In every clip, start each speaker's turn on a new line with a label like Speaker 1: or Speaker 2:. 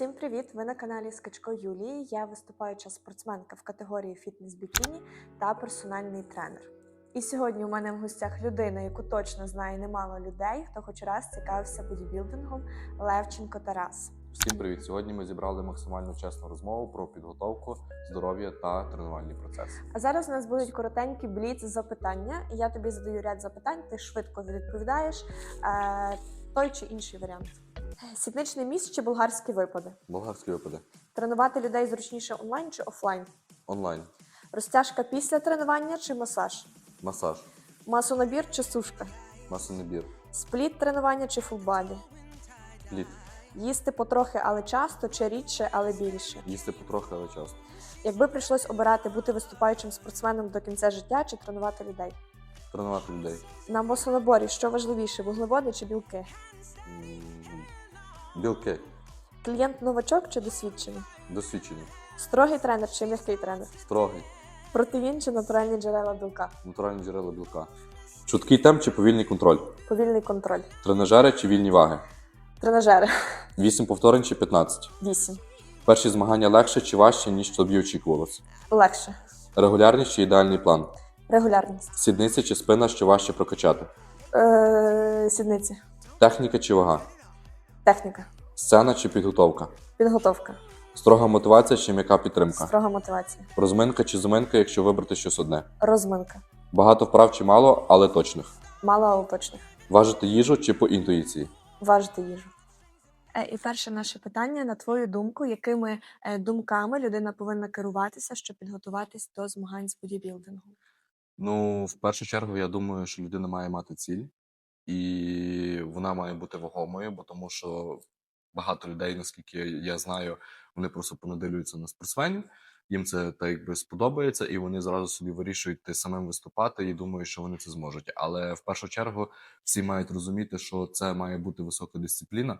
Speaker 1: Всім привіт! Ви на каналі Скачко Юлії. Я виступаюча спортсменка в категорії фітнес бікіні та персональний тренер. І сьогодні у мене в гостях людина, яку точно знає немало людей, хто хоч раз цікавився бодібілдингом Левченко Тарас.
Speaker 2: Всім привіт! Сьогодні ми зібрали максимально чесну розмову про підготовку, здоров'я та тренувальний процес.
Speaker 1: А зараз у нас будуть коротенькі бліц запитання. Я тобі задаю ряд запитань, ти швидко відповідаєш е, той чи інший варіант. Сідничний міст чи болгарські випади?
Speaker 2: Болгарські випади.
Speaker 1: Тренувати людей зручніше онлайн чи офлайн?
Speaker 2: Онлайн,
Speaker 1: Розтяжка після тренування чи масаж?
Speaker 2: масаж,
Speaker 1: Масонабір чи сушка?
Speaker 2: масонабір,
Speaker 1: Спліт тренування чи фулбаді?
Speaker 2: плід.
Speaker 1: Їсти потрохи, але часто, чи рідше, але більше.
Speaker 2: Їсти потрохи, але часто.
Speaker 1: Якби прийшлось обирати бути виступаючим спортсменом до кінця життя чи тренувати людей.
Speaker 2: Тренувати людей.
Speaker 1: На масонаборі що важливіше, вуглеводи чи білки?
Speaker 2: М, Білки.
Speaker 1: Клієнт новачок чи досвідчений?
Speaker 2: Досвідчені.
Speaker 1: Строгий тренер чи м'який тренер?
Speaker 2: Строгий.
Speaker 1: Протеїн чи натуральні джерела білка?
Speaker 2: Натуральні джерела білка. Чуткий темп чи повільний контроль.
Speaker 1: Повільний контроль.
Speaker 2: Тренажери чи вільні ваги.
Speaker 1: Тренажери
Speaker 2: 8 повторень чи 15.
Speaker 1: 8.
Speaker 2: Перші змагання легше чи важче, ніж тобі очікувалося.
Speaker 1: Легше.
Speaker 2: Регулярність чи ідеальний план.
Speaker 1: Регулярність.
Speaker 2: Сідниця чи спина, що важче прокачати.
Speaker 1: Е, сідниці.
Speaker 2: Техніка чи вага.
Speaker 1: Техніка.
Speaker 2: Сцена чи підготовка.
Speaker 1: Підготовка.
Speaker 2: Строга мотивація чи м'яка підтримка.
Speaker 1: Строга мотивація.
Speaker 2: Розминка чи заминка, якщо вибрати щось одне.
Speaker 1: Розминка.
Speaker 2: Багато вправ чи мало, але точних.
Speaker 1: Мало, але точних.
Speaker 2: Важити їжу чи по інтуїції.
Speaker 1: Важити їжу. Е, І перше наше питання: на твою думку, якими е, думками людина повинна керуватися, щоб підготуватись до змагань з бодібілдингу?
Speaker 2: Ну, в першу чергу, я думаю, що людина має мати ціль, і вона має бути вагомою, бо тому що багато людей, наскільки я знаю, вони просто понадивлюються на спортсменів. Їм це так якби сподобається, і вони зразу собі вирішують ти самим виступати і думають, що вони це зможуть. Але в першу чергу всі мають розуміти, що це має бути висока дисципліна,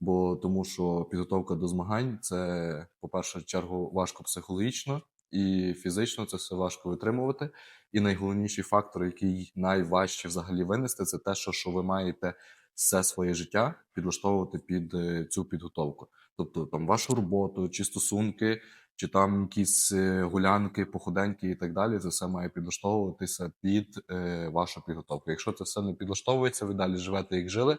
Speaker 2: бо тому що підготовка до змагань це, по першу чергу, важко психологічно і фізично це все важко витримувати. І найголовніший фактор, який найважче взагалі винести, це те, що, що ви маєте все своє життя підлаштовувати під е, цю підготовку. Тобто там вашу роботу, чи стосунки, чи там якісь е, гулянки, походеньки і так далі. Це все має підлаштовуватися під е, вашу підготовку. Якщо це все не підлаштовується, ви далі живете як жили,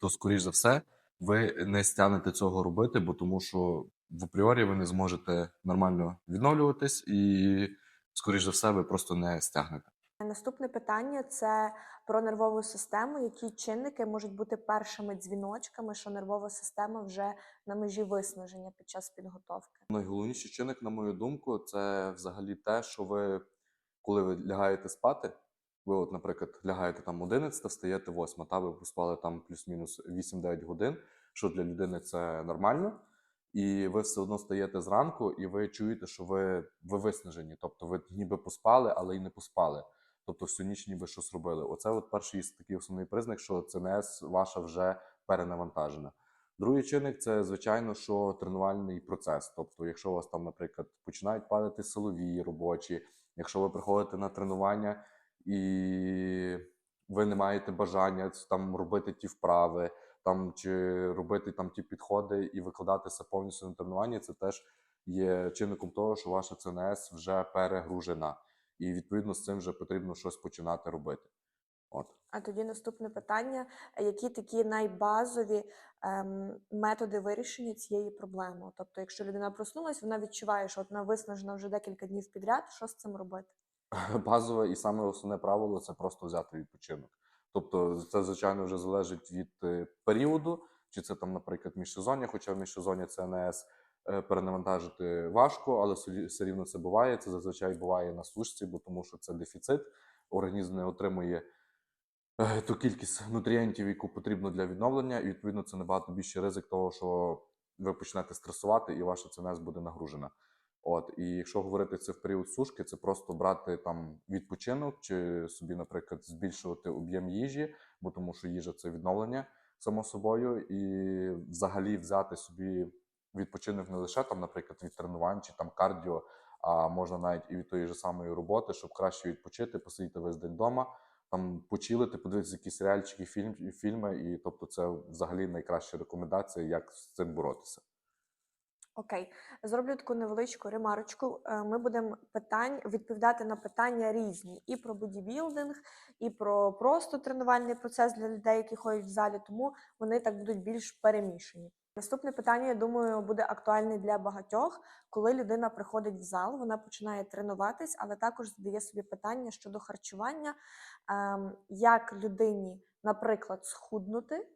Speaker 2: то скоріш за все ви не стягнете цього робити, бо тому що в апріорі ви не зможете нормально відновлюватись і скоріш за все, ви просто не стягнете.
Speaker 1: Наступне питання це про нервову систему. Які чинники можуть бути першими дзвіночками, що нервова система вже на межі виснаження під час підготовки?
Speaker 2: Найголовніший чинник, на мою думку, це взагалі те, що ви, коли ви лягаєте спати, ви, от, наприклад, лягаєте там 11, встаєте 8, та ви поспали там плюс-мінус 8-9 годин, що для людини це нормально. І ви все одно стаєте зранку, і ви чуєте, що ви, ви виснажені. Тобто ви ніби поспали, але й не поспали. Тобто всю ніч ніби щось робили. Оце от перший такий основний признак, що ЦНС ваша вже перенавантажена. Другий чинник це, звичайно, що тренувальний процес. Тобто, якщо у вас там, наприклад, починають падати силові робочі, якщо ви приходите на тренування і ви не маєте бажання там робити ті вправи, там чи робити там ті підходи і викладатися повністю на тренуванні, це теж є чинником того, що ваша ЦНС вже перегружена, і відповідно з цим вже потрібно щось починати робити. От.
Speaker 1: А тоді наступне питання: які такі найбазові ем, методи вирішення цієї проблеми? Тобто, якщо людина проснулась, вона відчуває, що вона виснажена вже декілька днів підряд, що з цим робити?
Speaker 2: базове і саме основне правило це просто взяти відпочинок. Тобто, це звичайно вже залежить від е, періоду, чи це там, наприклад, міжсезоння, хоча в міжсезоння ЦНС е, перенавантажити важко, але все- рівно це буває. Це зазвичай буває на сушці, бо тому що це дефіцит. Організм не отримує е, ту кількість нутрієнтів, яку потрібно для відновлення, і відповідно це набагато більший ризик того, що ви почнете стресувати, і ваша ЦНС буде нагружена. От, і якщо говорити це в період сушки, це просто брати там відпочинок, чи собі, наприклад, збільшувати об'єм їжі, бо тому що їжа це відновлення само собою, і взагалі взяти собі відпочинок не лише там, наприклад, від тренувань чи там кардіо, а можна навіть і від тої ж самої роботи, щоб краще відпочити, посидіти весь день вдома, там почилити, подивитися якісь серіальчики, фільм, фільми, і тобто це взагалі найкраща рекомендація, як з цим боротися.
Speaker 1: Окей, зроблю таку невеличку ремарочку. Е, Ми будемо питань відповідати на питання різні і про бодібілдинг, і про просто тренувальний процес для людей, які ходять в залі, тому вони так будуть більш перемішані. Наступне питання, я думаю, буде актуальне для багатьох, коли людина приходить в зал, вона починає тренуватись, але також задає собі питання щодо харчування, ем, як людині, наприклад, схуднути,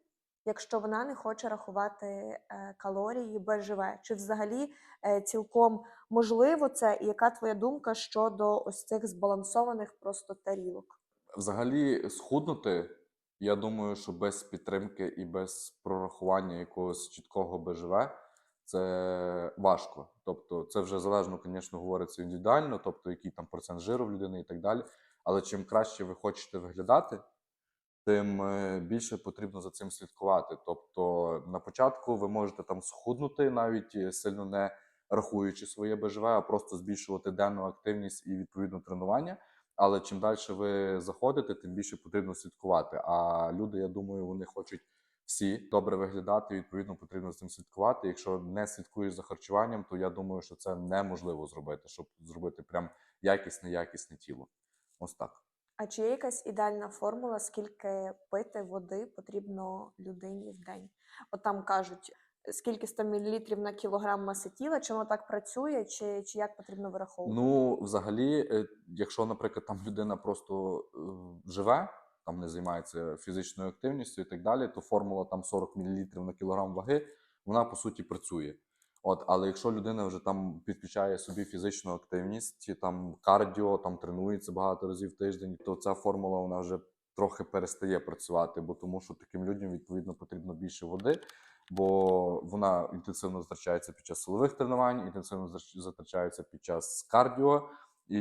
Speaker 1: якщо вона не хоче рахувати е, калорії БЖВ. Чи взагалі е, цілком можливо це, і яка твоя думка щодо ось цих збалансованих просто тарілок?
Speaker 2: Взагалі, схуднути, я думаю, що без підтримки і без прорахування якогось чіткого БЖВ це важко. Тобто, це вже залежно, звісно, говориться індивідуально, тобто який там процент жиру в людини і так далі. Але чим краще ви хочете виглядати, тим е, більше потрібно за цим слідкувати. Тобто, на початку ви можете там схуднути, навіть е, сильно не рахуючи своє БЖВ, а просто збільшувати денну активність і відповідно тренування. Але чим далі ви заходите, тим більше потрібно слідкувати. А люди, я думаю, вони хочуть всі добре виглядати. Відповідно, потрібно з цим слідкувати. Якщо не слідкуєш за харчуванням, то я думаю, що це неможливо зробити, щоб зробити прям якісне, якісне тіло. Ось так.
Speaker 1: А чи є якась ідеальна формула, скільки пити води потрібно людині в день? От там кажуть, скільки 100 мл на кілограм маси тіла, чи воно так працює, чи, чи як потрібно вираховувати?
Speaker 2: Ну, взагалі, е, якщо, наприклад, там людина просто е, живе, там не займається фізичною активністю і так далі, то формула там 40 мл на кілограм ваги, вона по суті працює. От, але якщо людина вже там підключає собі фізичну активність, там кардіо, там тренується багато разів в тиждень, то ця формула вона вже трохи перестає працювати, бо тому що таким людям відповідно потрібно більше води, бо вона інтенсивно затрачається під час силових тренувань, інтенсивно затрачається під час кардіо, і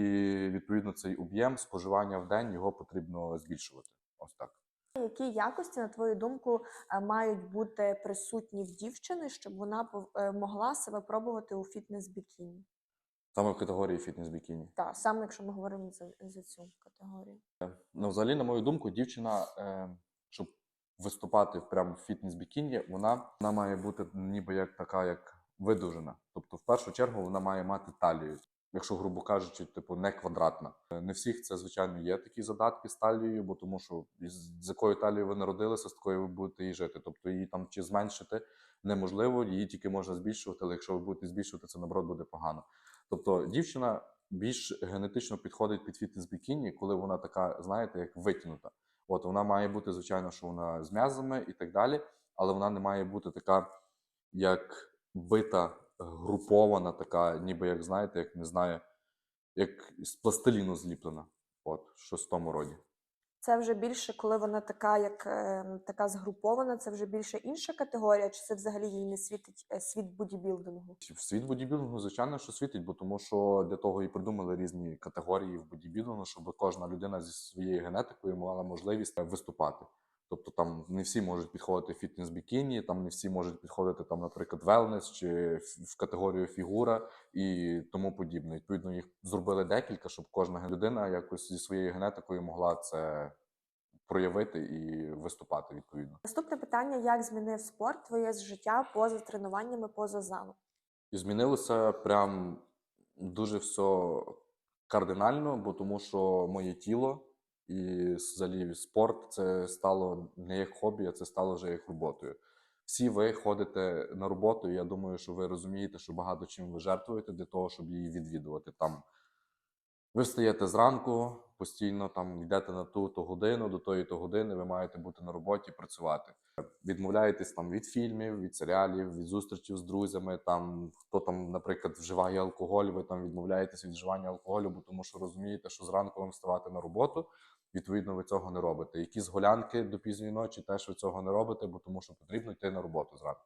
Speaker 2: відповідно цей об'єм споживання в день його потрібно збільшувати. Ось так.
Speaker 1: Які якості, на твою думку, е, мають бути присутні в дівчини, щоб вона е, могла себе пробувати у фітнес-бікіні?
Speaker 2: Саме в категорії фітнес-бікіні.
Speaker 1: Так, саме якщо ми говоримо за, за цю категорію.
Speaker 2: Ну, взагалі, на мою думку, дівчина, е, щоб виступати прямо в фітнес-бікіні, вона, вона має бути ніби як така, як видужена. Тобто, в першу чергу, вона має мати талію. Якщо, грубо кажучи, типу не квадратна. Не всіх це, звичайно, є такі задатки з талією, бо тому що з якою талією ви народилися, з такою ви будете і жити. Тобто її там чи зменшити неможливо, її тільки можна збільшувати, але якщо ви будете збільшувати, це наоборот буде погано. Тобто дівчина більш генетично підходить під фітнес-бікіні, коли вона така, знаєте, як витягнута. От вона має бути, звичайно, що вона з м'язами і так далі, але вона не має бути така, як бита, групована, така, ніби як знаєте, як не знаю, як з пластиліну зліплена. От, щось в тому роді.
Speaker 1: Це вже більше, коли вона така, як е, така згрупована, це вже більше інша категорія, чи це взагалі їй не світить е, світ бодібілдингу?
Speaker 2: В світ бодібілдингу, звичайно, що світить, бо тому що для того і придумали різні категорії в бодібілдингу, щоб кожна людина зі своєю генетикою мала можливість виступати. Тобто там не всі можуть підходити фітнес-бікіні, там не всі можуть підходити, там, наприклад, велнес чи в- в категорію фігура і тому подібне. Відповідно, їх зробили декілька, щоб кожна людина якось зі своєю генетикою могла це проявити і виступати відповідно.
Speaker 1: Наступне питання: як змінив спорт твоє життя поза тренуваннями, поза залом?
Speaker 2: І змінилося прям дуже все кардинально, бо тому що моє тіло і взагалі спорт це стало не як хобі, а це стало вже як роботою. Всі ви ходите на роботу, і я думаю, що ви розумієте, що багато чим ви жертвуєте для того, щоб її відвідувати. Там ви встаєте зранку, постійно там йдете на ту то годину, до тої то години, ви маєте бути на роботі, працювати. Відмовляєтесь там від фільмів, від серіалів, від зустрічей з друзями. Там хто там, наприклад, вживає алкоголь, ви там відмовляєтесь від вживання алкоголю, бо тому що розумієте, що зранку вам вставати на роботу. Відповідно, ви цього не робите. Якісь гулянки до пізньої ночі теж ви цього не робите, бо тому що потрібно йти на роботу зранку.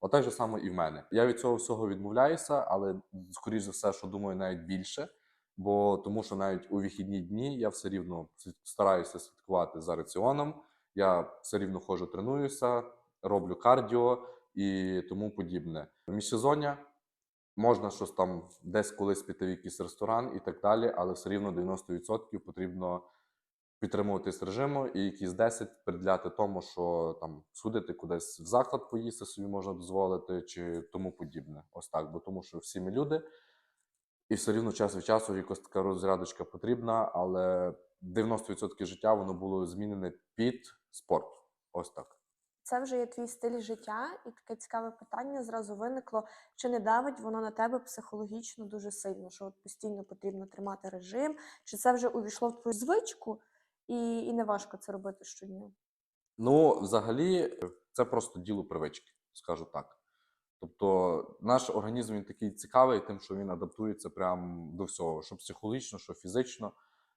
Speaker 2: Отак же само і в мене. Я від цього всього відмовляюся, але скоріш за все, що думаю, навіть більше. Бо тому, що навіть у вихідні дні я все рівно стараюся слідкувати за раціоном. Я все рівно ходжу, тренуюся, роблю кардіо і тому подібне. Міжсезоння можна щось там десь колись піти в якийсь ресторан і так далі, але все рівно 90% потрібно підтримуватись режиму, і якісь 10 приділяти тому, що там сходити кудись в заклад поїсти собі можна дозволити, чи тому подібне. Ось так. Бо тому що всі ми люди, і все рівно час від часу якось така розрядочка потрібна, але 90% життя воно було змінене під спорт. Ось так.
Speaker 1: Це вже є твій стиль життя, і таке цікаве питання зразу виникло: чи не давить воно на тебе психологічно дуже сильно, що от постійно потрібно тримати режим, чи це вже увійшло в твою звичку, і, і не важко це робити щодня?
Speaker 2: Ну, взагалі, це просто діло привички, скажу так. Тобто, наш організм він такий цікавий, тим, що він адаптується прям до всього, що психологічно, що фізично.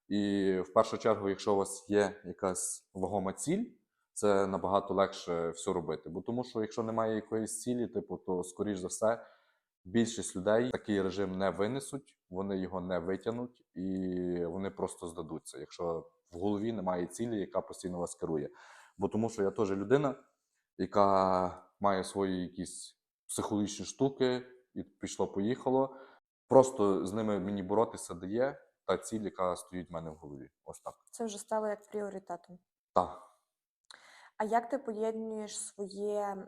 Speaker 2: І в першу чергу, якщо у вас є якась вагома ціль, це набагато легше все робити. Бо тому що якщо немає якоїсь цілі, типу, то скоріш за все, більшість людей такий режим не винесуть, вони його не витягнуть і вони просто здадуться, якщо в голові немає цілі, яка постійно вас керує. Бо тому що я теж людина, яка має свої якісь психологічні штуки, і пішло-поїхало. Просто з ними мені боротися дає та ціль, яка стоїть в мене в голові. Ось так.
Speaker 1: Це вже стало як пріоритетом.
Speaker 2: Так.
Speaker 1: А як ти поєднуєш своє,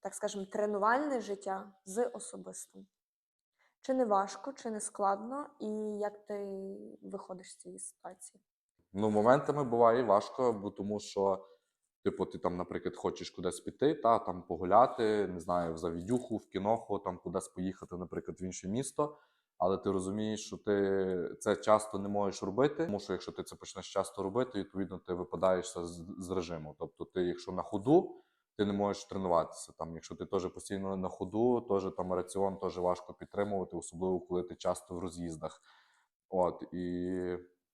Speaker 1: так скажемо, тренувальне життя з особистим? Чи не важко, чи не складно, і як ти виходиш з цієї ситуації?
Speaker 2: Ну, моментами буває важко, бо тому що, типу, ти там, наприклад, хочеш кудись піти, та там погуляти, не знаю, в завідюху, в кіноху, там кудись поїхати, наприклад, в інше місто. Але ти розумієш, що ти це часто не можеш робити, тому що якщо ти це почнеш часто робити, відповідно ти випадаєшся з, з режиму. Тобто, ти, якщо на ходу, ти не можеш тренуватися. Там, якщо ти теж постійно на ходу, теж там раціон теж важко підтримувати, особливо коли ти часто в роз'їздах. От і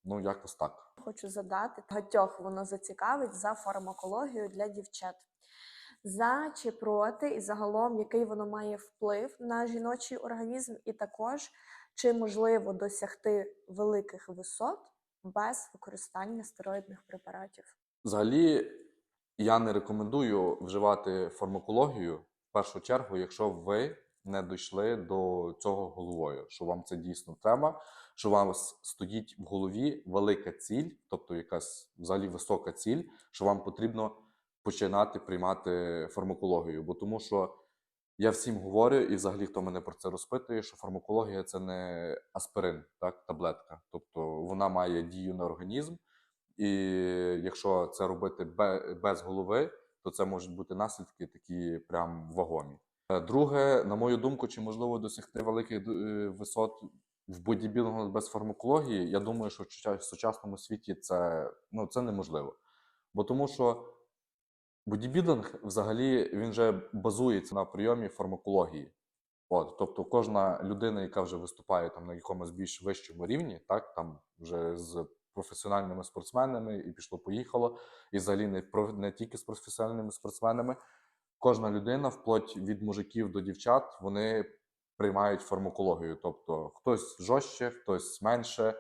Speaker 2: ну якось так.
Speaker 1: Хочу задати багатьох воно зацікавить за фармакологію для дівчат. За чи проти, і загалом, який воно має вплив на жіночий організм, і також чи можливо досягти великих висот без використання стероїдних препаратів.
Speaker 2: Взагалі, я не рекомендую вживати фармакологію в першу чергу, якщо ви не дійшли до цього головою, що вам це дійсно треба, що у вас стоїть в голові велика ціль, тобто якась взагалі висока ціль, що вам потрібно починати приймати фармакологію. Бо тому що я всім говорю, і взагалі хто мене про це розпитує, що фармакологія це не аспирин, так, таблетка. Тобто вона має дію на організм, і якщо це робити без голови, то це можуть бути наслідки такі прям вагомі. Е, Друге, на мою думку, чи можливо досягти великих е, висот в бодібілінгу без фармакології, я думаю, що в сучасному світі це, ну, це неможливо. Бо тому що бодібілінг взагалі він вже базується на прийомі фармакології. От, тобто кожна людина, яка вже виступає там на якомусь більш вищому рівні, так там вже з професіональними спортсменами і пішло-поїхало, і взагалі не не тільки з професіональними спортсменами. Кожна людина, вплоть від мужиків до дівчат, вони приймають фармакологію. Тобто хтось жорстче, хтось менше,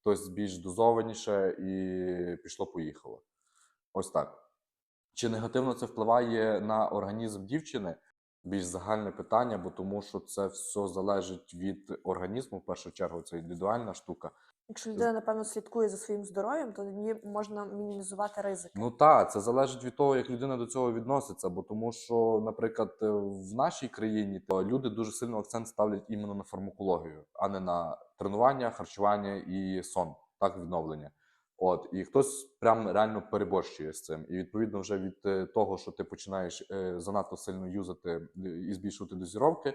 Speaker 2: хтось більш дозованіше, і пішло-поїхало. Ось так. Чи негативно це впливає на організм дівчини? Більш загальне питання, бо тому що це все залежить від організму. В першу чергу це індивідуальна штука.
Speaker 1: Якщо людина, напевно, слідкує за своїм здоров'ям, то тоді можна мінімізувати ризики.
Speaker 2: Ну так, це залежить від того, як людина до цього відноситься. Бо тому, що, наприклад, е, в нашій країні то люди дуже сильно акцент ставлять іменно на фармакологію, а не на тренування, харчування і сон, так відновлення. От і хтось прям реально переборщує з цим. І відповідно, вже від е, того, що ти починаєш е, занадто сильно юзати і збільшувати дозіровки,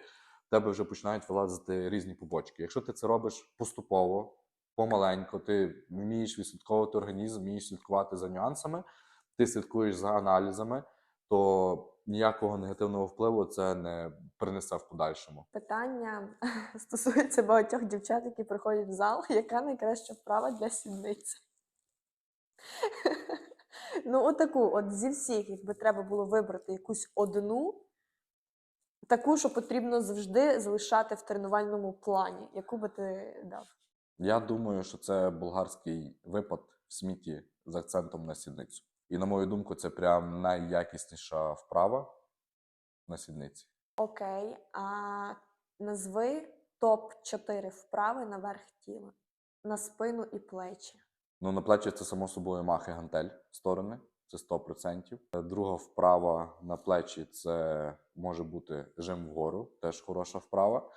Speaker 2: в тебе вже починають вилазити різні побочки. Якщо ти це робиш поступово, помаленько, ти вмієш відслідковувати організм, вмієш слідкувати за нюансами, ти слідкуєш за аналізами, то ніякого негативного впливу це не принесе в подальшому.
Speaker 1: Питання стосується багатьох дівчат, які приходять в зал. Яка найкраща вправа для сідниці? Ну, отаку, от зі всіх, якби треба було вибрати якусь одну, таку, що потрібно завжди залишати в тренувальному плані. Яку би ти дав?
Speaker 2: Я думаю, що це болгарський випад в сміті з акцентом на сідницю. І на мою думку, це прям найякісніша вправа на сідниці.
Speaker 1: Окей, а назви топ-4 вправи на верх тіла, на спину і плечі.
Speaker 2: Ну, на плечі це само собою махи гантель сторони, це 100%. Е, Друга вправа на плечі це може бути жим вгору, теж хороша вправа.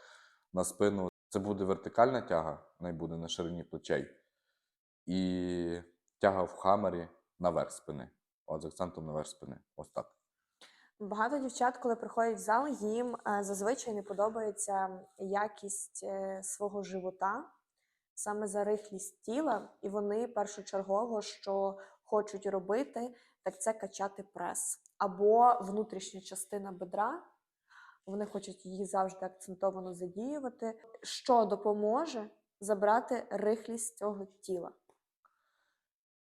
Speaker 2: На спину це буде вертикальна тяга, вона буде на ширині плечей. І тяга в хамері наверх спини. От з акцентом наверх спини. Ось так.
Speaker 1: Багато дівчат, коли приходять в зал, їм е, зазвичай не подобається якість е, свого живота, саме за рихлість тіла, і вони першочергово, що хочуть робити, так це качати прес або внутрішня частина бедра. Вони хочуть її завжди акцентовано задіювати, що допоможе забрати рихлість цього тіла.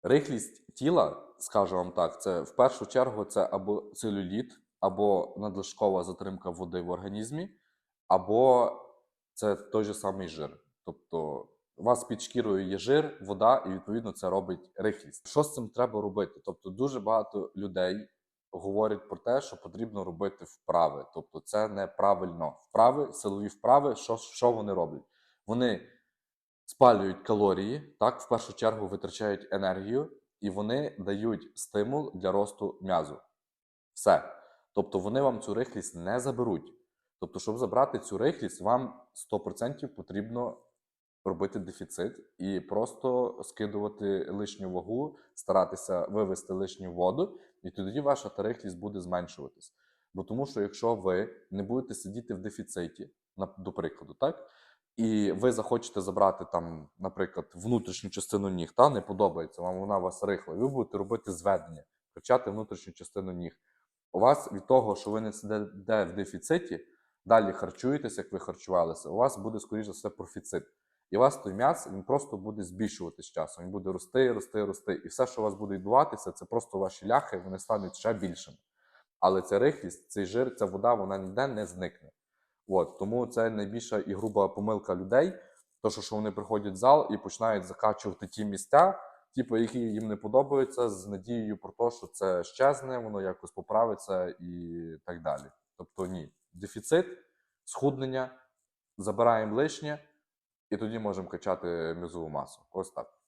Speaker 2: Рихлість тіла, скажу вам так, це в першу чергу це або целюліт, або надлишкова затримка води в організмі, або це той же самий жир. Тобто у вас під шкірою є жир, вода, і відповідно це робить рихлість. Що з цим треба робити? Тобто, дуже багато людей говорять про те, що потрібно робити вправи. Тобто, це неправильно. Вправи, силові вправи, що, що вони роблять? Вони спалюють калорії, так, в першу чергу витрачають енергію, і вони дають стимул для росту м'язу. Все. Тобто вони вам цю рихлість не заберуть. Тобто, щоб забрати цю рихлість, вам 100% потрібно робити дефіцит і просто скидувати лишню вагу, старатися вивести лишню воду, і тоді ваша та рихлість буде зменшуватись. Бо тому що якщо ви не будете сидіти в дефіциті, до прикладу, так? І ви захочете забрати там, наприклад, внутрішню частину ніг, та не подобається вам, вона у вас рихла, і ви будете робити зведення, качати внутрішню частину ніг. У вас від того, що ви не сидите в дефіциті, далі харчуєтесь, як ви харчувалися, у вас буде, скоріш за все, профіцит. І у вас той м'яз він просто буде збільшуватись з часом. Він буде рости, рости, рости. І все, що у вас буде відбуватися, це просто ваші ляхи, вони стануть ще більшими. Але ця рихлість, цей жир, ця вода, вона ніде не зникне. От, тому це найбільша і груба помилка людей. То, що вони приходять в зал і починають закачувати ті місця, типу, які їм не подобаються, з надією про те, що це щезне, воно якось поправиться і так далі. Тобто, ні, дефіцит, схуднення, забираємо лишнє, і тоді можемо качати м'язову масу. Ось так.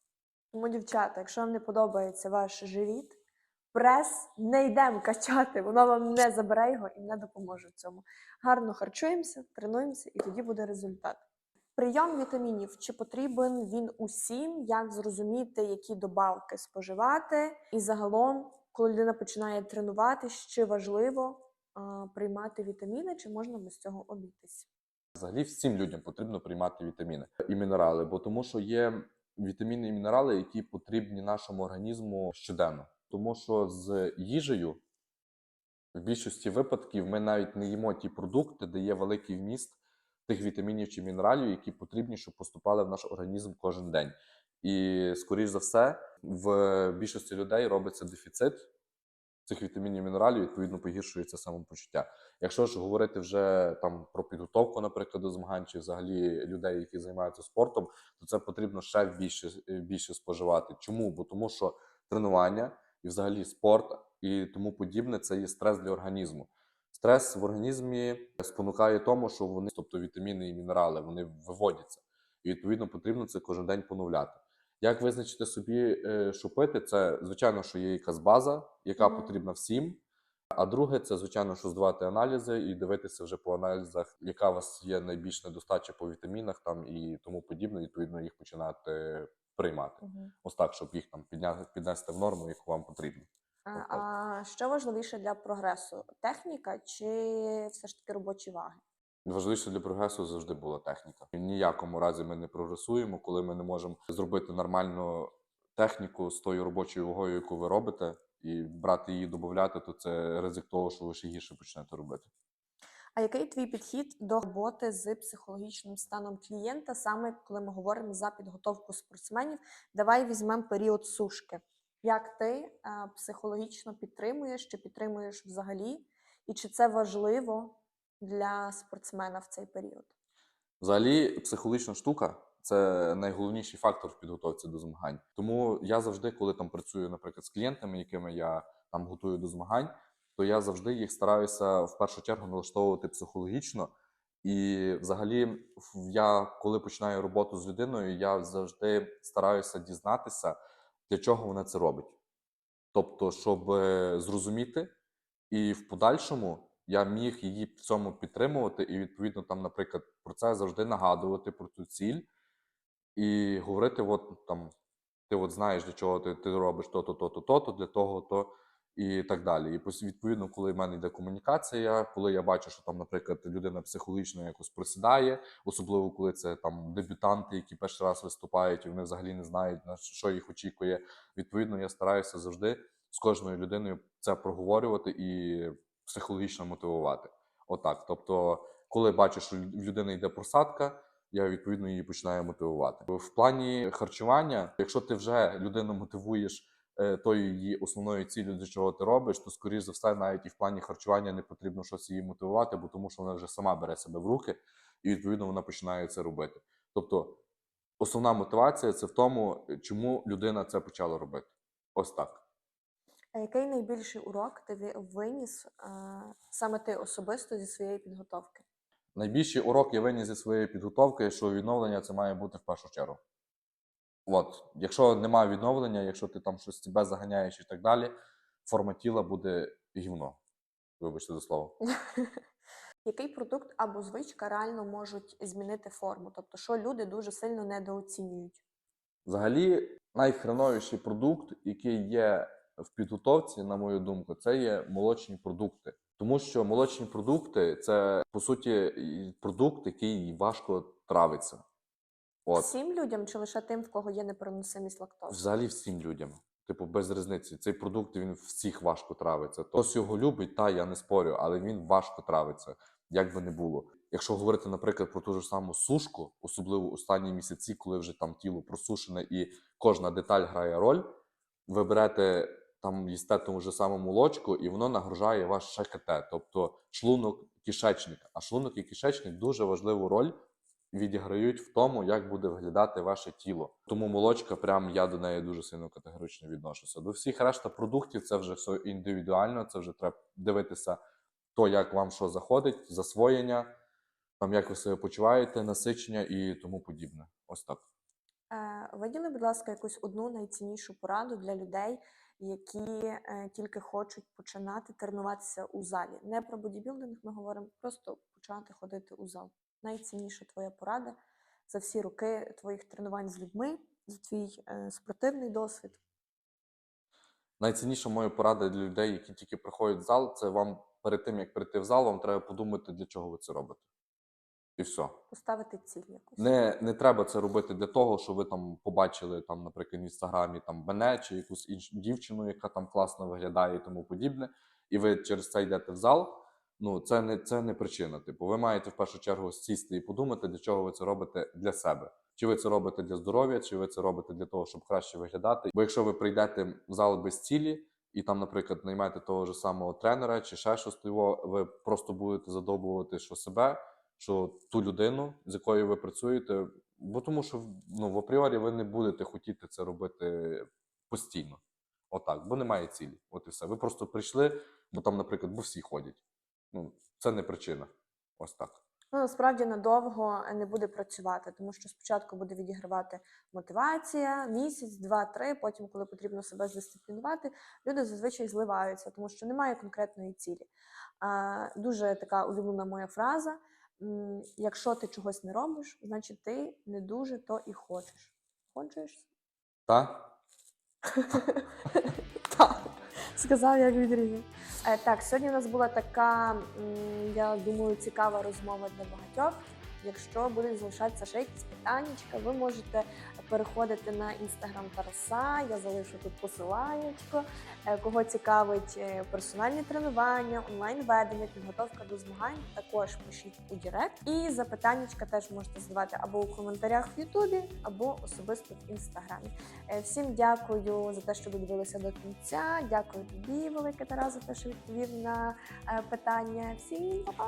Speaker 1: Тому, дівчата, якщо вам не подобається ваш живіт, прес не йдемо качати, воно вам не забере його і не допоможе в цьому. Гарно харчуємося, тренуємося, і тоді буде результат. Прийом вітамінів чи потрібен він усім, як зрозуміти, які добавки споживати, і загалом, коли людина починає тренуватись, чи важливо а, приймати вітаміни, чи можна без цього обійтись?
Speaker 2: Взагалі всім людям потрібно приймати вітаміни і мінерали, бо тому що є вітаміни і мінерали, які потрібні нашому організму щоденно. Тому що з їжею в більшості випадків ми навіть не їмо ті продукти, де є великий вміст тих вітамінів чи мінералів, які потрібні, щоб поступали в наш організм кожен день. І, скоріш за все, в більшості людей робиться дефіцит цих вітамінів мінералів, відповідно погіршується самопочуття. Якщо ж говорити вже там про підготовку, наприклад, до змагань, чи взагалі людей, які займаються спортом, то це потрібно ще більше, більше споживати. Чому? Бо тому що тренування і взагалі спорт і тому подібне це є стрес для організму. Стрес в організмі спонукає тому, що вони, тобто вітаміни і мінерали, вони виводяться. І відповідно потрібно це кожен день поновляти. Як визначити собі, е, що пити? Це звичайно, що є якась база, яка потрібна всім. А друге, це звичайно, що здавати аналізи і дивитися вже по аналізах, яка у вас є найбільш недостача по вітамінах там і тому подібне. Відповідно, їх починати приймати. Ось так, щоб їх там підняти, піднести в норму, яку вам потрібно.
Speaker 1: А, а що важливіше для прогресу? Техніка чи все ж таки робочі ваги?
Speaker 2: Важливіше для прогресу завжди була техніка. В ніякому разі ми не прогресуємо, коли ми не можемо зробити нормальну техніку з тою робочою вагою, яку ви робите, і брати її, додати, то це ризик того, що ви ще гірше почнете робити.
Speaker 1: А який твій підхід до роботи з психологічним станом клієнта, саме коли ми говоримо за підготовку спортсменів? Давай візьмемо період сушки. Як ти е, психологічно підтримуєш чи підтримуєш взагалі? І чи це важливо для спортсмена в цей період?
Speaker 2: Взагалі, психологічна штука це найголовніший фактор в підготовці до змагань. Тому я завжди, коли там працюю, наприклад, з клієнтами, якими я там готую до змагань, то я завжди їх стараюся в першу чергу налаштовувати психологічно. І взагалі, я коли починаю роботу з людиною, я завжди стараюся дізнатися, для чого вона це робить. Тобто, щоб е, зрозуміти, і в подальшому я міг її в цьому підтримувати, і відповідно там, наприклад, про це завжди нагадувати про цю ціль і говорити: от там ти от знаєш, для чого ти, ти робиш то-то, то-то, то-то, для того, то і так далі. І відповідно, коли в мене йде комунікація, коли я бачу, що там, наприклад, людина психологічно якось просідає, особливо коли це там дебютанти, які перший раз виступають, і вони взагалі не знають на що їх очікує. Відповідно, я стараюся завжди з кожною людиною це проговорювати і психологічно мотивувати. Отак. Тобто, коли бачу, що в людини йде просадка, я відповідно її починаю мотивувати. В плані харчування, якщо ти вже людину мотивуєш е, тою її основною ціллю, для чого ти робиш, то скоріш за все, навіть і в плані харчування не потрібно щось її мотивувати, бо тому що вона вже сама бере себе в руки, і відповідно вона починає це робити. Тобто, основна мотивація це в тому, чому людина це почала робити. Ось так.
Speaker 1: А який найбільший урок ти виніс саме ти особисто зі своєї підготовки?
Speaker 2: Найбільший урок я виніс зі своєї підготовки, що відновлення це має бути в першу чергу. От, якщо немає відновлення, якщо ти там щось себе заганяєш і так далі, форма тіла буде гівно. Вибачте за слово.
Speaker 1: Який продукт або звичка реально можуть змінити форму? Тобто, що люди дуже сильно недооцінюють?
Speaker 2: Взагалі, найхреновіший продукт, який є в підготовці, на мою думку, це є молочні продукти. Тому що молочні продукти це по суті продукт, який важко травиться. От.
Speaker 1: Всім людям чи лише тим, в кого є непереносимість лактози?
Speaker 2: Взагалі всім людям. Типу, без різниці. Цей продукт він всіх важко травиться. Хтось його любить, та я не спорю, але він важко травиться, як би не було. Якщо говорити, наприклад, про ту ж саму сушку, особливо останні місяці, коли вже там тіло просушене і кожна деталь грає роль, ви берете там їсте тому ж самому молочку, і воно нагружає ваш ШКТ, тобто шлунок, кишечник. А шлунок і кишечник дуже важливу роль відіграють в тому, як буде виглядати ваше тіло. Тому молочка, прям я до неї дуже сильно категорично відношуся. До всіх решта продуктів це вже все індивідуально, це вже треба дивитися, то як вам що заходить, засвоєння, там як ви себе почуваєте, насичення і тому подібне. Ось так.
Speaker 1: Е, Виділи, будь ласка, якусь одну найціннішу пораду для людей, які е, тільки хочуть починати тренуватися у залі. Не про бодібілдинг ми говоримо, просто почати ходити у зал. Найцінніша твоя порада за всі роки твоїх тренувань з людьми, за твій е, спортивний досвід.
Speaker 2: Найцінніша моя порада для людей, які тільки приходять в зал, це вам перед тим, як прийти в зал, вам треба подумати, для чого ви це робите. І все.
Speaker 1: Поставити ціль якусь.
Speaker 2: Не, не треба це робити для того, що ви там побачили там, наприклад, в інстаграмі там мене чи якусь іншу дівчину, яка там класно виглядає і тому подібне, і ви через це йдете в зал. Ну, це не це не причина. Типу, ви маєте в першу чергу сісти і подумати, для чого ви це робите для себе. Чи ви це робите для здоров'я, чи ви це робите для того, щоб краще виглядати. Бо якщо ви прийдете в зал без цілі, і там, наприклад, наймаєте того ж самого тренера чи ще щось, то ви просто будете задовбувати що себе, що ту людину, з якою ви працюєте, бо тому що ну, в апріорі ви не будете хотіти це робити постійно. Отак, бо немає цілі. От і все. Ви просто прийшли, бо там, наприклад, бо всі ходять. Ну, це не причина. Ось так.
Speaker 1: Ну, насправді надовго не буде працювати, тому що спочатку буде відігравати мотивація, місяць, два, три. Потім, коли потрібно себе здисциплінувати, люди зазвичай зливаються, тому що немає конкретної цілі. Дуже така улюблена моя фраза: якщо ти чогось не робиш, значить ти не дуже то і хочеш. Хочеш?
Speaker 2: Та?
Speaker 1: Так, сказав, як відрізав. Е, Так, сьогодні у нас була така, я думаю, цікава розмова для багатьох. Якщо будуть залишатися ще якісь питання, ви можете переходити на інстаграм Тараса. Я залишу тут посиланнячко. Е, Кого цікавить е, персональні тренування, онлайн-ведення, підготовка до змагань, також пишіть у Директ. І запитаннячка теж можете задавати або у коментарях в Ютубі, або особисто в інстаграмі. Е, Всім дякую за те, що додивилися до кінця. Дякую тобі, велике Тарас, за те, що відповів на питання. Всім па-па!